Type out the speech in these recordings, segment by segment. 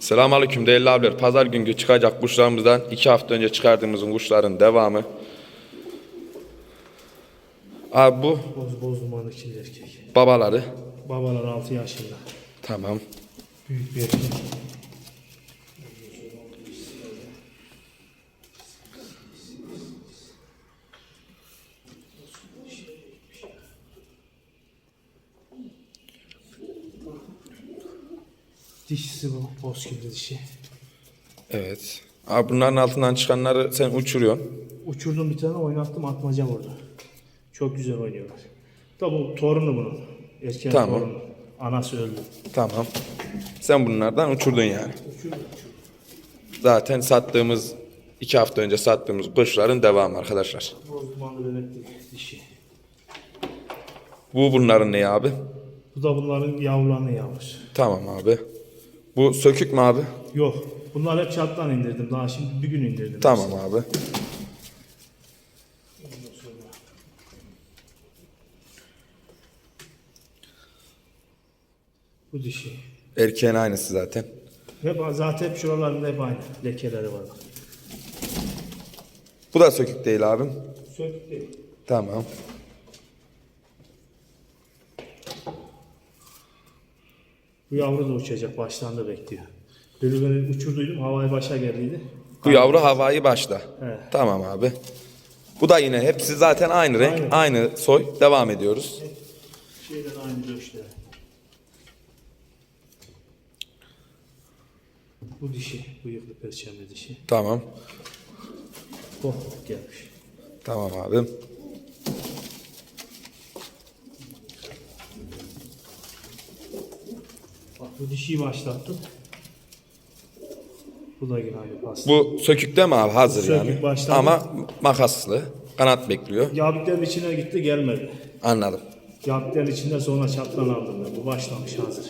Selamünaleyküm değerli abiler. Pazar günkü çıkacak kuşlarımızdan iki hafta önce çıkardığımızın kuşların devamı. Abi bu Boz boz dumanlı erkek. babaları. Babalar 6 yaşında. Tamam. Büyük bir erkek. Dişisi bu, bozkirli dişi. Evet. Abi bunların altından çıkanları sen uçuruyorsun. Uçurdum bir tane oynattım atmaca vurdu. Çok güzel oynuyorlar. Da bu torunu bunun. Erken Tamam. torunu. Anası öldü. Tamam. Sen bunlardan uçurdun yani. Uçurdum. Zaten sattığımız iki hafta önce sattığımız kuşların devamı arkadaşlar. Boz dumanlı dişi. Bu bunların ne abi? Bu da bunların yavrularının yavrusu. Tamam abi. Bu sökük mü abi? Yok. Bunlar hep çattan indirdim. Daha şimdi bir gün indirdim. Tamam abi. Bu dişi. Erkeğin aynısı zaten. Hep zaten hep şuralarında hep aynı. Lekeleri var. Bu da sökük değil abim. Sökük değil. Tamam. Bu yavru da uçacak. Baştan da bekliyor. Ben uçurduydum. Havaya başa geldiydi. Bu yavru havayı başla. Evet. Tamam abi. Bu da yine hepsi zaten aynı renk, Aynen. aynı soy. Devam ediyoruz. Şeyden aynı döşte. Bu dişi. Bıyıklı perçemli dişi. Tamam. Oh gelmiş. Tamam abim. Bu dişiyi başlattım. Bu da yine aynı pasta. Bu sökükte mi abi? Hazır Sökük yani. başladı. Ama makaslı. Kanat bekliyor. Yabiklerin içine gitti gelmedi. Anladım. Yabiklerin içinde sonra çatlan aldım ben. Bu başlamış hazır.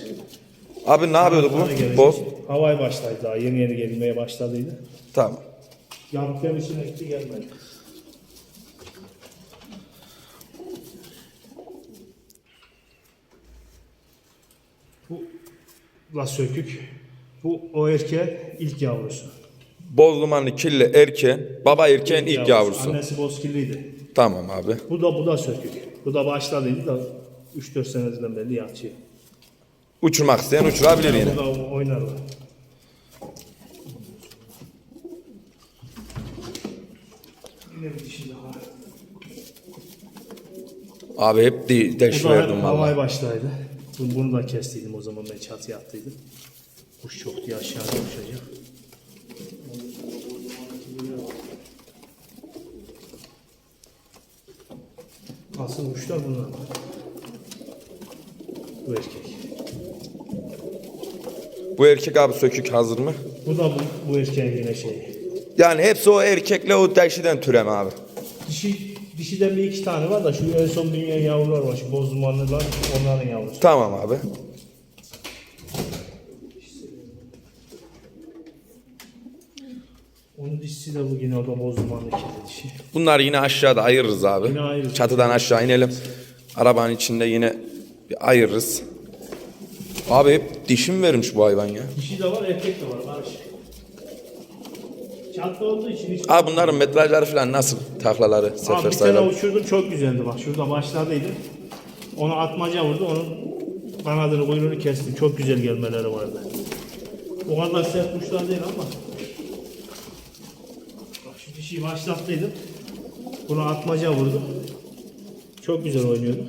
Abi ne yapıyordu Sonra gelecek. bu? Boz. Havay başladı daha yeni yeni gelmeye başladıydı. Tamam. Yabiklerin içine gitti gelmedi. Bu la sökük. Bu o erkeğin ilk yavrusu. Boz dumanlı kirli erkeğin, baba erkeğin ilk yavrusu. Annesi bozkirliydi. Tamam abi. Bu da bu da sökük. Bu da başladıydı da 3-4 seneden beri yatıyor. Uçurmak isteyen uçurabilir yine. Bu da oynarlar. Yine bir dişi daha. Abi hep de deş Bu da verdim hep valla. havay başlaydı. Bunu, bunu da kestiydim o zaman ben çatıya attıydım. Kuş çok diye aşağıda uçacak. Asıl kuşlar bunlar. Bu erkek. Bu erkek abi sökük hazır mı? Bu da bu, bu erkeğin yine şeyi. Yani hepsi o erkekle o deşiden türeme abi. Dişi, dişiden bir iki tane var da şu en son dünya yavrular var. Şu boz dumanlılar onların yavrusu. Tamam abi. Onun dişisi de bu yine o da boz dumanlı dişi. Bunları yine aşağıda ayırırız abi. Yine ayırırız. Çatıdan aşağı inelim. Arabanın içinde yine bir ayırırız. Abi hep dişim vermiş bu hayvan ya. Dişi de var erkek de var karışık. Çatlı olduğu için hiç... Abi bunların metrajları falan nasıl? Taklaları, Abi sefer bir tane sayıları. uçurdum çok güzeldi bak şurada başladıydı. Onu atmaca vurdu onun kanadını kuyruğunu kestim. Çok güzel gelmeleri vardı. O kadar sert kuşlar değil ama. Bak şu dişiyi başlattıydım. Bunu atmaca vurdu. Çok güzel oynuyordu.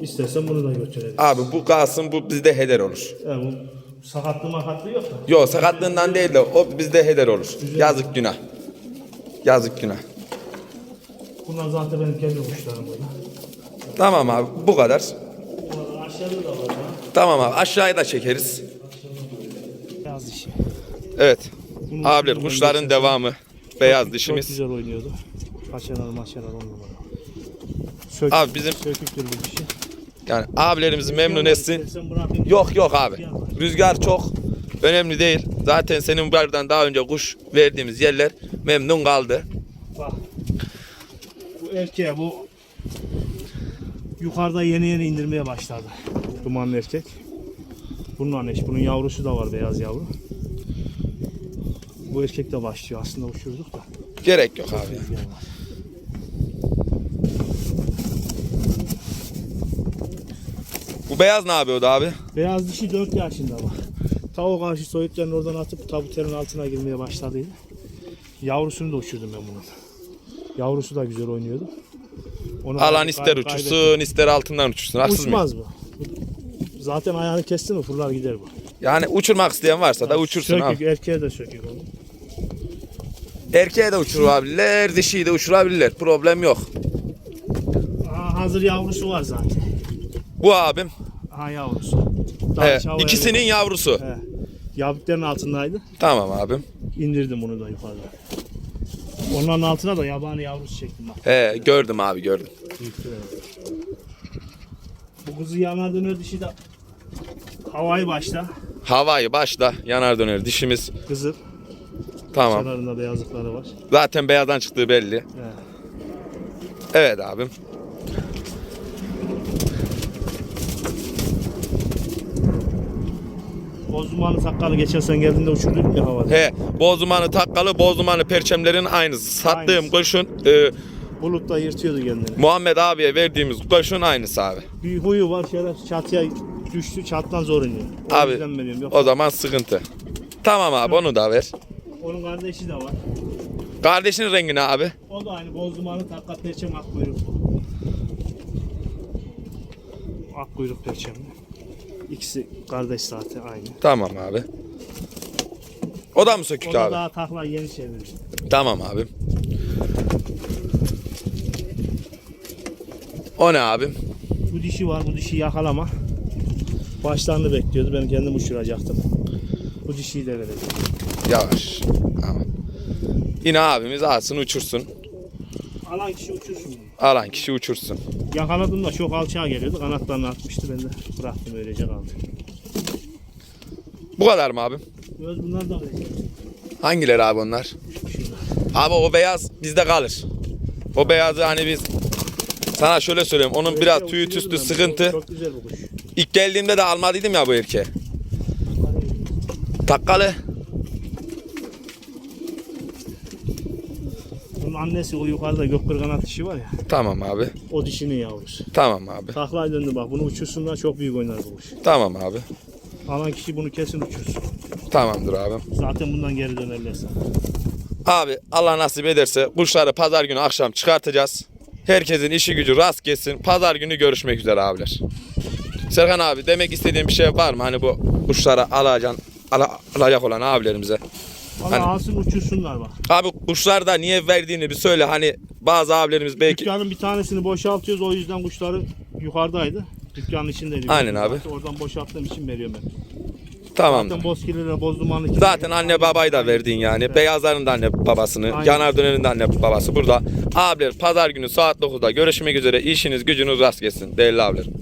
İstersen bunu da götürelim. Abi bu kalsın bu bizde heder olur. Yani bu sakatlı makatlı yok da. Yok sakatlığından değil de o bizde heder olur. Yazık günah. Yazık günah. Bunlar zaten benim kendi kuşlarım burada. Tamam abi bu kadar. Bunlar aşağıda da var. Tamam abi aşağıya da çekeriz. Beyaz dişi. Evet. Bunun Abiler kuşların geçen- devamı. Beyaz Çok dişimiz. güzel oynuyordu. Paçalar maçalar on numara. Abi bizim söküktür bu dişi. Yani abilerimizi memnun etsin. Yok yok abi. Rüzgar çok önemli değil. Zaten senin buradan daha önce kuş verdiğimiz yerler memnun kaldı. Bak. Bu erkeğe bu yukarıda yeni yeni indirmeye başladı. Dumanlı erkek. Bunun anneş. Bunun yavrusu da var beyaz yavru. Bu erkek de başlıyor aslında uçurduk da. Gerek yok abi. Rüzgar Bu beyaz ne yapıyordu abi? Beyaz dişi 4 yaşında bak. Ta o karşı soyutlarını oradan atıp tabuterin altına girmeye başladıydı. Yavrusunu da uçurdum ben bunun. Yavrusu da güzel oynuyordu. Onu Alan ister uçursun ister altından uçursun. Haksız mıyım? Uçmaz bu. Zaten ayağını kestin mi fırlar gider bu. Yani uçurmak isteyen varsa da uçursun sökük, abi. erkeğe de sökük onu. Erkeğe de uçurabilirler, dişiyi de uçurabilirler. Problem yok. Aa, hazır yavrusu var zaten. Bu abim. Aha yavrusu. Daha He, ikisinin yavrusu. He. Yavukların altındaydı. Tamam abim. İndirdim bunu da yukarıda. Onların altına da yabani yavrusu çektim bak. He, gördüm abi gördüm. Bu kuzu yanar döner dişi de havayı başta. Havayı başla yanar döner dişimiz. Kızıl. Tamam. Kenarında beyazlıkları var. Zaten beyazdan çıktığı belli. He. Evet abim. Bozdumanlı takkalı geçen sen geldiğinde uçurduk ya havada. He, bozdumanı takkalı, bozdumanı perçemlerin aynısı. Sattığım Aynısı. kuşun e, Bulutla yırtıyordu kendini. Muhammed abiye verdiğimiz kuşun aynısı abi. Bir huyu var şöyle çatıya düştü çattan zor iniyor. O Abi, yüzden veriyorum. Yok, O zaman sıkıntı. Tamam abi onu da ver. Onun kardeşi de var. Kardeşinin rengi ne abi? O da aynı bozdumanlı takka perçem ak kuyruk. Ak kuyruk perçemli. İkisi kardeş zaten aynı. Tamam abi. O da mı O sökük da abi? daha takla yeni çeviriyor. Tamam abi. O ne abim? Bu dişi var, bu dişi yakalama. Başlarını bekliyordu, ben kendim uçuracaktım. Bu dişiyi de vereceğim. Yavaş. Tamam. Yine abimiz alsın uçursun. Alan kişi uçursun. Alan kişi uçursun. Yakaladım da çok alçağa geliyordu, kanatlarını atmıştı, ben de bıraktım öylece kaldı. Bu kadar mı abim? Göz bunlar da vereceğim. Hangileri abi onlar? Abi o beyaz bizde kalır. O beyazı hani biz sana şöyle söyleyeyim onun biraz tüyü tüstü sıkıntı. Çok, çok güzel bu kuş. İlk geldiğimde de almadıydım ya bu erkeği. Takkalı. Annesi o yukarıda gökkırganat dişi var ya, Tamam abi. o dişinin yavrusu. Tamam abi. Taklaya döndü bak, bunu uçursunlar çok büyük oynar bu kuş. Tamam abi. Alan kişi bunu kesin uçursun. Tamamdır abi. Zaten bundan geri dönerler sana. Abi Allah nasip ederse kuşları pazar günü akşam çıkartacağız. Herkesin işi gücü rast gelsin. Pazar günü görüşmek üzere abiler. Serkan abi demek istediğin bir şey var mı? Hani bu kuşlara alacaksın, ala, alacak olan abilerimize. Valla Hani- alsın uçursunlar bak. Abi kuşlarda niye verdiğini bir söyle. Hani bazı abilerimiz belki... Dükkanın bir tanesini boşaltıyoruz o yüzden kuşları yukarıdaydı. Dükkanın içindeydi. Aynen abi. Oradan boşalttığım için veriyorum ben. Tamam. Zaten bozkirliyle boz dumanlı Zaten anne babayı da verdin yani. Beyazların da anne babasını, Aynen. yanar dönerin de anne babası burada. Abiler pazar günü saat 9'da görüşmek üzere. İşiniz gücünüz rast gelsin değerli abilerim.